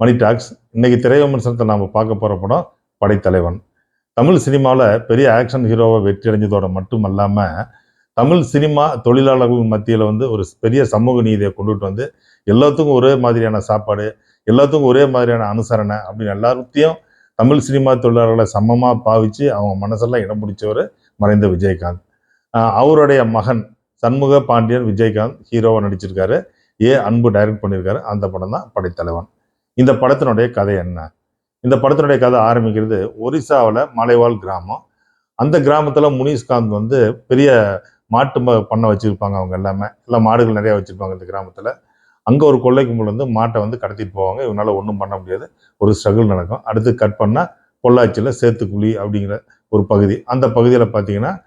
மணி tax. இன்னைக்கு திரை விமர்சனத்தை நாம் பார்க்க போகிற படம் படைத்தலைவன். தமிழ் சினிமாவில் பெரிய ஆக்ஷன் ஹீரோவை வெற்றி அடைஞ்சதோட மட்டும் இல்லாமல் தமிழ் சினிமா தொழிலாளர்கள் மத்தியில் வந்து ஒரு பெரிய சமூக நீதியை கொண்டுட்டு வந்து எல்லாத்துக்கும் ஒரே மாதிரியான சாப்பாடு எல்லாத்துக்கும் ஒரே மாதிரியான அனுசரணை அப்படின்னு எல்லாத்தையும் தமிழ் சினிமா தொழிலாளர்களை சமமாக பாவித்து அவங்க மனசெல்லாம் இடம் பிடிச்சவர் மறைந்த விஜயகாந்த். அவருடைய மகன் சண்முக பாண்டியன் விஜயகாந்த் ஹீரோவாக நடிச்சிருக்காரு. ஏ அன்பு டைரக்ட் பண்ணியிருக்காரு. அந்த படம் தான் படைத்தலைவன். இந்த படத்தினுடைய கதை என்ன? இந்த படத்தினுடைய கதை ஆரம்பிக்கிறது ஒரிசாவில் மலைவாழ் கிராமம். அந்த கிராமத்தில் முனிஷ்காந்த் வந்து பெரிய மாட்டு ம- பண்ணை வச்சுருப்பாங்க அவங்க எல்லாமே. எல்லாம் மாடுகள் நிறையா வச்சுருப்பாங்க இந்த கிராமத்தில். அங்கே ஒரு கொள்ளைக்கு முள்ள வந்து மாட்டை வந்து கடத்திட்டு போவாங்க. இவனால் ஒன்றும் பண்ண முடியாது. ஒரு ஸ்ட்ரகிள் நடக்கும். அடுத்து கட் பண்ணால் பொள்ளாச்சியில் சேத்துக்குழி அப்படிங்கிற ஒரு பகுதி. அந்த பகுதியில் பார்த்தீங்கன்னா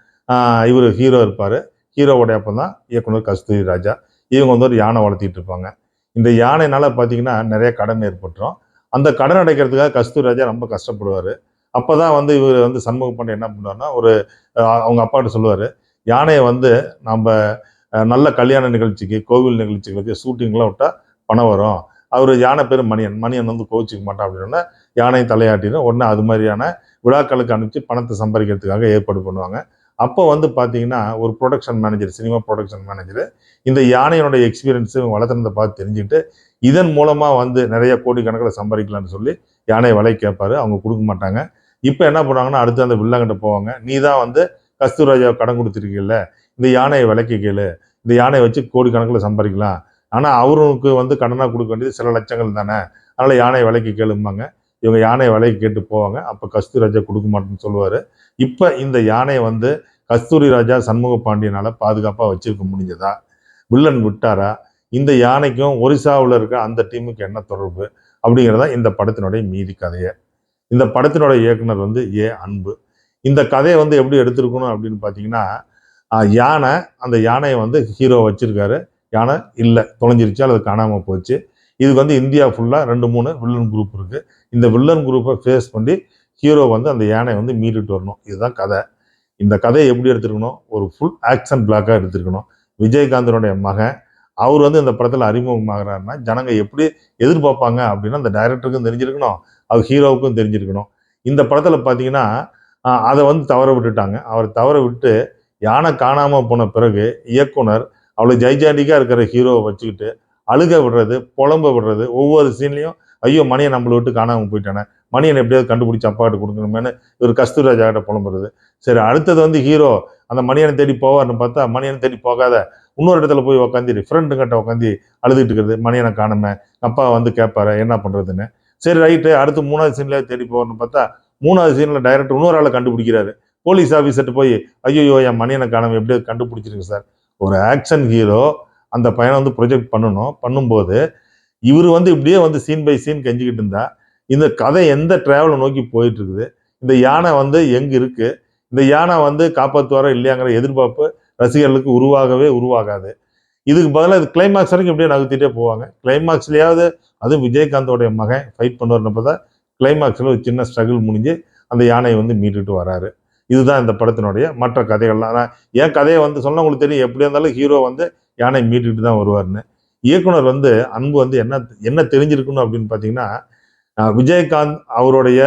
இவர் ஹீரோ இருப்பார். ஹீரோவோடைய அப்போ தான் இயக்குனர் கஸ்தூரி ராஜா. இவங்க வந்து ஒரு யானை வளர்த்திட்டு இருப்பாங்க. இந்த யானைனால பார்த்தீங்கன்னா நிறைய கடன் ஏற்பட்டுரும். அந்த கடன் அடைக்கிறதுக்காக கஸ்தூர் ராஜா ரொம்ப கஷ்டப்படுவார். அப்போ தான் வந்து இவர் வந்து சண்முக பாண்டியன் என்ன பண்ணுவார்னா ஒரு அவங்க அப்பாட்ட சொல்லுவார் யானையை வந்து நம்ம நல்ல கல்யாண நிகழ்ச்சிக்கு கோவில் நிகழ்ச்சிகளுக்கு ஷூட்டிங்லாம் விட்டால் பணம் வரும். அவர் யானை பேர் மணியன். மணியன் வந்து கோச்சிக்க மாட்டான் அப்படின்னா யானையை தலையாட்டின்னு உடனே அது மாதிரியான விழாக்களுக்கு அனுப்பிச்சு பணத்தை சம்பாதிக்கிறதுக்காக ஏற்பாடு பண்ணுவாங்க. அப்போ வந்து பார்த்தீங்கன்னா ஒரு production manager cinema production manager இந்த யானையோட எக்ஸ்பீரியன்ஸு வளர்த்துறதை பார்த்து தெரிஞ்சுக்கிட்டு இதன் மூலமாக வந்து நிறைய கோடி கணக்கில் சம்பாதிக்கலாம்னு சொல்லி யானை விலை கேட்பாரு அவங்க கொடுக்க மாட்டாங்க. இப்போ என்ன பண்ணுவாங்கன்னா அடுத்து அந்த வில்லங்கிட்ட போவாங்க. நீ தான் வந்து கஸ்தூராஜா கடன் கொடுத்துருக்கீல்ல. இந்த யானையை விலைக்கு கேளு. இந்த யானையை வச்சு கோடி கணக்கில் சம்பாதிக்கலாம். ஆனால் அவருக்கு வந்து கடனாக கொடுக்க வேண்டியது சில லட்சங்கள் தானே. அதனால் யானை விலைக்கு கேளும்பாங்க. இவங்க யானையை விலைக்கு கேட்டு போவாங்க. அப்போ கஸ்தூரி ராஜா கொடுக்க மாட்டேன்னு சொல்லுவார். இப்போ இந்த யானையை வந்து கஸ்தூரி ராஜா சண்முக பாண்டியனால் பாதுகாப்பாக வச்சுருக்க முடிஞ்சதா? வில்லன் விட்டாரா? இந்த யானைக்கும் ஒரிசாவில் இருக்க அந்த டீமுக்கு என்ன தொடர்பு? அப்படிங்கிறதா இந்த படத்தினுடைய மீதி கதையை. இந்த படத்தினுடைய இயக்குனர் வந்து ஏ. அன்பு. இந்த கதையை வந்து எப்படி எடுத்திருக்கணும் அப்படின்னு பார்த்தீங்கன்னா யானை அந்த யானையை வந்து ஹீரோ வச்சுருக்காரு. யானை இல்லை தொலைஞ்சிருச்சு அல்லது காணாமல் போச்சு. இது வந்து இந்தியா ஃபுல்லாக ரெண்டு மூணு வில்லன் குரூப் இருக்குது இந்த வில்லன் குரூப்பை ஃபேஸ் பண்ணி ஹீரோ வந்து அந்த யானை வந்து மீறிட்டு வரணும். இதுதான் கதை. இந்த கதையை எப்படி எடுத்திருக்கணும்? ஒரு ஃபுல் ஆக்ஷன் பிளாக்காக எடுத்திருக்கணும். விஜயகாந்தனுடைய மகன். அவர் வந்து இந்த படத்தில் அறிமுகமாகறாருன்னா ஜனங்க எப்படி எதிர்பார்ப்பாங்க அப்படின்னா அந்த டைரக்டருக்கும் தெரிஞ்சிருக்கணும். அவர் ஹீரோவுக்கும் தெரிஞ்சிருக்கணும். இந்த படத்தில் பார்த்தீங்கன்னா அதை வந்து தவற விட்டுட்டாங்க. அவர் தவற விட்டு யானை காணாமல் போன பிறகு இயக்குனர் அவ்வளோ ஜெய்ஜாண்டிக்காக இருக்கிற ஹீரோவை வச்சுக்கிட்டு அழுக விடுறது புலம்ப விடுறது ஒவ்வொரு சீன்லையும் ஐயோ மணியை நம்மளை விட்டு காணாமல் போயிட்டானே. மணியனை எப்படியாவது கண்டுபிடிச்சி அப்பாட்டு கொடுக்கணுமேனு இவர் கஸ்தூராஜா கிட்ட புலம்புறது. சரி அடுத்தது வந்து ஹீரோ அந்த மணியனை தேடி போவார்னு பார்த்தா மணியனை தேடி போகாத. இன்னொரு இடத்துல போய் உட்காந்து ஃப்ரெண்டுங்கிட்ட உட்காந்து அழுதுட்டு இருக்கிறது. மணியனை காணுமே. அப்பா வந்து கேட்பாரு என்ன பண்ணுறதுன்னு சரி ரைட்டு அடுத்து மூணாவது சீன்ல தேடி போவார்னு பார்த்தா மூணாவது சீனில் டைரக்டர் இன்னொரு ஆளை கண்டுபிடிக்கிறாரு. போலீஸ் ஆஃபீஸர்கிட்ட போய் ஐயோ என் மணியனை காணாம எப்படியாவது கண்டுபிடிச்சிருக்கு சார் ஒரு ஆக்ஷன் ஹீரோ அந்த பையனை வந்து ப்ரொஜெக்ட் பண்ணணும். பண்ணும்போது இவர் வந்து இப்படியே வந்து சீன் பை சீன் கெஞ்சிக்கிட்டு இருந்தா. இந்த கதை எந்த டிராவலை நோக்கி போயிட்டு இருக்குது இந்த யானை வந்து எங்கே இருக்குது இந்த யானை வந்து காப்பாற்றுவாரோ இல்லையாங்கிற எதிர்பார்ப்பு ரசிகர்களுக்கு உருவாகவே உருவாகாது. இதுக்கு பதிலாக இது கிளைமாக்ஸ் வரைக்கும் இப்படியே நகர்த்திட்டே போவாங்க. கிளைமாக்ஸ்லேயாவது அதுவும் விஜயகாந்தோடைய மகன் ஃபைட் பண்ணுவார்னப்போ தான் கிளைமாக்ஸில் ஒரு சின்ன ஸ்ட்ரகிள் முடிஞ்சு அந்த யானையை வந்து மீட்டுட்டு வராரு. இதுதான் இந்த படத்தினுடைய மற்ற கதைகள்லாம் ஆனால் என் கதையை வந்து சொன்னால் உங்களுக்கு தெரியும். எப்படியா இருந்தாலும் ஹீரோ வந்து யானை மீட்டுட்டு தான் வருவார்னு இயக்குனர் வந்து அன்பு வந்து என்ன என்ன தெரிஞ்சிருக்கணும் அப்படின்னு பார்த்தீங்கன்னா விஜயகாந்த் அவருடைய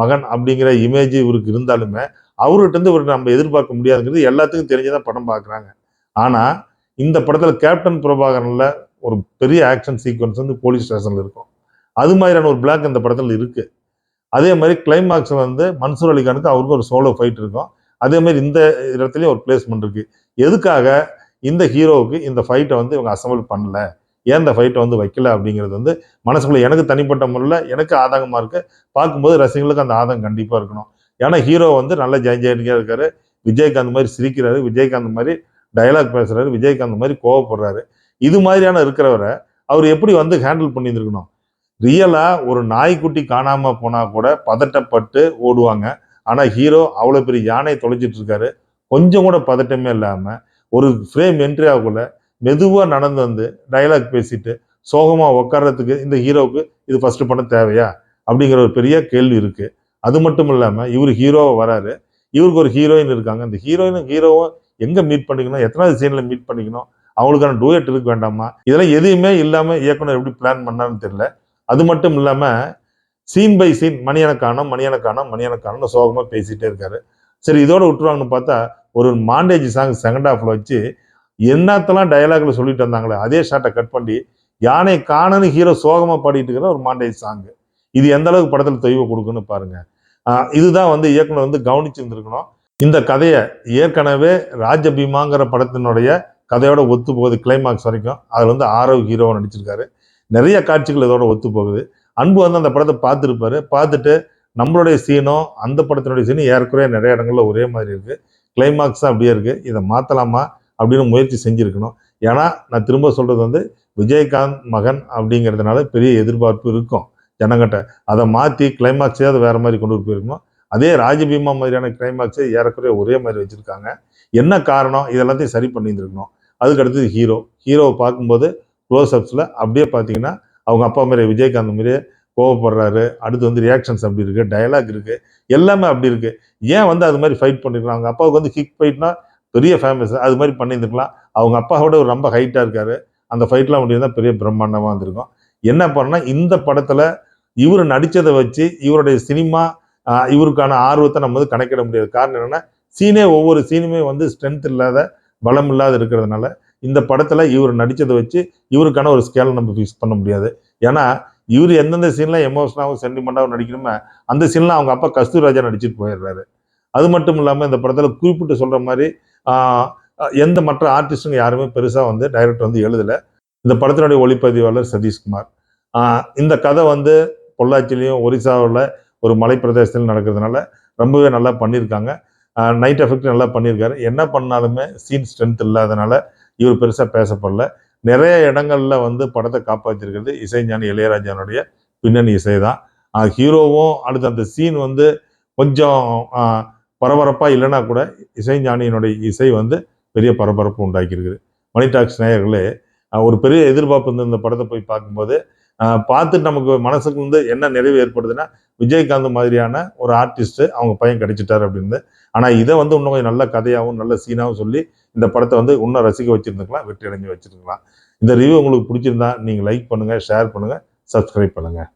மகன் அப்படிங்கிற இமேஜ் இவருக்கு இருந்தாலுமே அவர்கிட்ட இருந்து இவருக்கு நம்ம எதிர்பார்க்க முடியாதுங்கிறது எல்லாத்துக்கும் தெரிஞ்சுதான் படம் பார்க்குறாங்க. ஆனால் இந்த படத்தில் கேப்டன் பிரபாகரனில் ஒரு பெரிய ஆக்ஷன் சீக்வன்ஸ் வந்து போலீஸ் ஸ்டேஷனில் இருக்கும். அது மாதிரியான ஒரு பிளாக் இந்த படத்தில் இருக்குது அதே மாதிரி கிளைமாக்ஸ் வந்து மன்சூர் அலிகானுக்கு அவருக்கும் ஒரு சோலோ ஃபைட் இருக்கும். அதே மாதிரி இந்த இடத்துலையும் ஒரு பிளேஸ்மெண்ட் இருக்குது எதுக்காக? இந்த ஹீரோவுக்கு இந்த ஃபைட்டை வந்து இவங்க அசம்பிள் பண்ணல. ஏன் இந்த ஃபைட்டை வந்து வைக்கல அப்படிங்கிறது வந்து மனசுக்குள்ள எனக்கு தனிப்பட்ட முறையில் எனக்கு ஆதங்கமாக இருக்கு. பார்க்கும்போது ரசிகர்களுக்கு அந்த ஆதங்கம் கண்டிப்பாக இருக்கணும். ஏன்னா ஹீரோ வந்து நல்ல ஜெயஜெயனிக்கா இருக்காரு. விஜயகாந்த் மாதிரி சிரிக்கிறாரு. விஜயகாந்த் மாதிரி டயலாக் பேசுறாரு. விஜயகாந்த் மாதிரி கோவப்படுறாரு. இது மாதிரியான இருக்கிறவரை அவர் எப்படி வந்து ஹேண்டில் பண்ணியிருந்துருக்கணும்? ரியலாக ஒரு நாய்க்குட்டி காணாமல் போனால் கூட பதட்டப்பட்டு ஓடுவாங்க. ஆனால் ஹீரோ அவ்வளோ பெரிய யானை தொலைச்சிட்டு இருக்காரு. கொஞ்சம் கூட பதட்டமே இல்லாமல் ஒரு ஃப்ரேம் என்ட்ரி ஆகக்குள்ள மெதுவாக நடந்து வந்து டயலாக் பேசிட்டு சோகமாக உட்கார்றதுக்கு இந்த ஹீரோவுக்கு இது ஃபஸ்ட்டு பண்ண தேவையா? அப்படிங்கிற ஒரு பெரிய கேள்வி இருக்குது அது மட்டும் இல்லாமல் இவர் ஹீரோவை வராரு. இவருக்கு ஒரு ஹீரோயின் இருக்காங்க. இந்த ஹீரோயினும் ஹீரோவும் எங்கே மீட் பண்ணிக்கணும்? எத்தனாவது சீனில் மீட் பண்ணிக்கணும்? அவங்களுக்கான டூயட் இருக்க வேண்டாமா? இதெல்லாம் எதுவுமே இல்லாமல் இயக்குனர் எப்படி பிளான் பண்ணான்னு தெரியல. அது மட்டும் இல்லாமல் சீன் பை சீன் மணியனக்கானம் மணியனக்கானம் மணியனக்கானம்னு சோகமாக பேசிகிட்டே இருக்காரு. சரி இதோட விட்டுருவாங்கன்னு பார்த்தா ஒரு மாண்டேஜ் சாங் செகண்ட் ஹாஃப்ல வச்சு என்னத்தெல்லாம் டயலாக்ல சொல்லிட்டு வந்தாங்களே அதே ஷார்ட்டை கட் பண்ணி யானை காணன்னு ஹீரோ சோகமாக பாடிட்டு இருக்கிற ஒரு மாண்டேஜ் சாங் இது எந்த அளவுக்கு படத்தில் தொய்வு கொடுக்குன்னு பாருங்க. இதுதான் வந்து இயக்குனர் வந்து கவனிச்சிருந்துருக்கணும். இந்த கதையை ஏற்கனவே ராஜபீமாங்கிற படத்தினுடைய கதையோட ஒத்து போகுது கிளைமாக்ஸ் வரைக்கும். அதில் வந்து ஆரவ் ஹீரோவை நடிச்சிருக்காரு. நிறைய காட்சிகள் இதோட ஒத்து போகுது அன்பு வந்து அந்த படத்தை பார்த்துருப்பாரு. பார்த்துட்டு நம்மளுடைய சீனும் அந்த படத்தினுடைய சீனும் ஏறக்குறைய நிறைய இடங்களில் ஒரே மாதிரி இருக்குது கிளைமாக்ஸும் அப்படியே இருக்குது இதை மாற்றலாமா அப்படின்னு முயற்சி செஞ்சுருக்கணும். ஏன்னா நான் திரும்ப சொல்கிறது வந்து விஜயகாந்த் மகன் அப்படிங்கிறதுனால பெரிய எதிர்பார்ப்பு இருக்கும் ஜனங்கிட்ட. அதை மாற்றி கிளைமாக்ஸே அதை வேறு மாதிரி கொண்டு போயிருக்கணும். அதே ராஜபீமா மாதிரியான கிளைமாக்ஸே ஏறக்குறைய ஒரே மாதிரி வச்சுருக்காங்க. என்ன காரணம்? இதெல்லாத்தையும் சரி பண்ணியிருந்துருக்கணும். அதுக்கு அடுத்தது ஹீரோ ஹீரோவை பார்க்கும்போது க்ளோஸ் அப்ஸில் அப்படியே பார்த்தீங்கன்னா அவங்க அப்பா மாதிரி விஜயகாந்த் மாதிரியே கோவப்படுறாரு. அடுத்து வந்து ரியாக்ஷன்ஸ் அப்படி இருக்குது டயலாக் இருக்குது எல்லாமே அப்படி இருக்குது ஏன் வந்து அது மாதிரி ஃபைட் பண்ணிருக்கலாம் அவங்க அப்பாவுக்கு வந்து கிக் ஃபைட்னா பெரிய ஃபேமஸ் அது மாதிரி பண்ணியிருந்துருக்கலாம். அவங்க அப்பாவோட ஒரு ரொம்ப ஹைட்டாக இருக்கார். அந்த ஃபைட்லாம் முடியிருந்தா பெரிய பிரம்மாண்டமாக வந்திருக்கும். என்ன பண்ணா இந்த படத்தில் இவர் நடித்ததை வச்சு இவருடைய சினிமா இவருக்கான ஆர்வத்தை நம்ம வந்து கணக்கிட முடியாது. காரணம் என்னென்னா சீனே ஒவ்வொரு சீனுமே வந்து ஸ்ட்ரென்த் இல்லாத பலம் இல்லாத இருக்கிறதுனால இந்த படத்தில் இவர் நடித்ததை வச்சு இவருக்கான ஒரு ஸ்கேல் நம்ம ஃபிக்ஸ் பண்ண முடியாது. ஏன்னா இவர் எந்தெந்த சீன்லாம் எமோஷனாகவும் சென்டிமெண்டாகவும் நடிக்கணுமோ அந்த சீன்லாம் அவங்க அப்பா கஸ்தூராஜா நடிச்சிட்டு போயிடுறாரு. அது மட்டும் இல்லாமல் இந்த படத்தில் குறிப்பிட்டு சொல்கிற மாதிரி எந்த மற்ற ஆர்டிஸ்டுங்க யாருமே பெருசாக வந்து டைரக்டர் வந்து எழுதலை. இந்த படத்தினுடைய ஒளிப்பதிவாளர் சதீஷ்குமார். இந்த கதை வந்து பொள்ளாச்சிலையும் ஒரிசாவில் ஒரு மலை பிரதேசத்தில் நடக்கிறதுனால ரொம்பவே நல்லா பண்ணியிருக்காங்க. நைட் எஃபெக்ட் நல்லா பண்ணியிருக்காரு. என்ன பண்ணாலுமே சீன் ஸ்ட்ரென்த் இல்லாதனால இவர் பெருசாக பேசப்படல. நிறைய இடங்களில் வந்து படத்தை காப்பாற்றிருக்கிறது இசைஞானி இளையராஜானுடைய பின்னணி இசை தான் ஹீரோவும் அடுத்து அந்த சீன் வந்து கொஞ்சம் பரபரப்பாக இல்லைனா கூட இசைஞானியினுடைய இசை வந்து பெரிய பரபரப்பு உண்டாக்கியிருக்குது. மணி டாக்ஸ் நேயர்களே ஒரு பெரிய எதிர்பார்ப்பு இந்த படத்தை போய் பார்க்கும்போது பார்த்துட்டு நமக்கு மனசுக்கு வந்து என்ன நிறைவு ஏற்படுதுன்னா விஜயகாந்த் மாதிரியான ஒரு ஆர்டிஸ்ட் அவங்க பையன் கிடைச்சிட்டாரு அப்படின்னு. ஆனால் இதை வந்து இன்னும் கொஞ்சம் நல்ல கதையாகவும் நல்ல சீனாகவும் சொல்லி இந்த படத்தை வந்து இன்னும் ரசிக்க வச்சுருந்துக்கலாம் வெற்றி அடைஞ்சு வச்சிருக்கலாம் இந்த ரிவ்யூ உங்களுக்கு பிடிச்சிருந்தா நீங்கள் லைக் பண்ணுங்கள் ஷேர் பண்ணுங்கள் சப்ஸ்கிரைப் பண்ணுங்கள்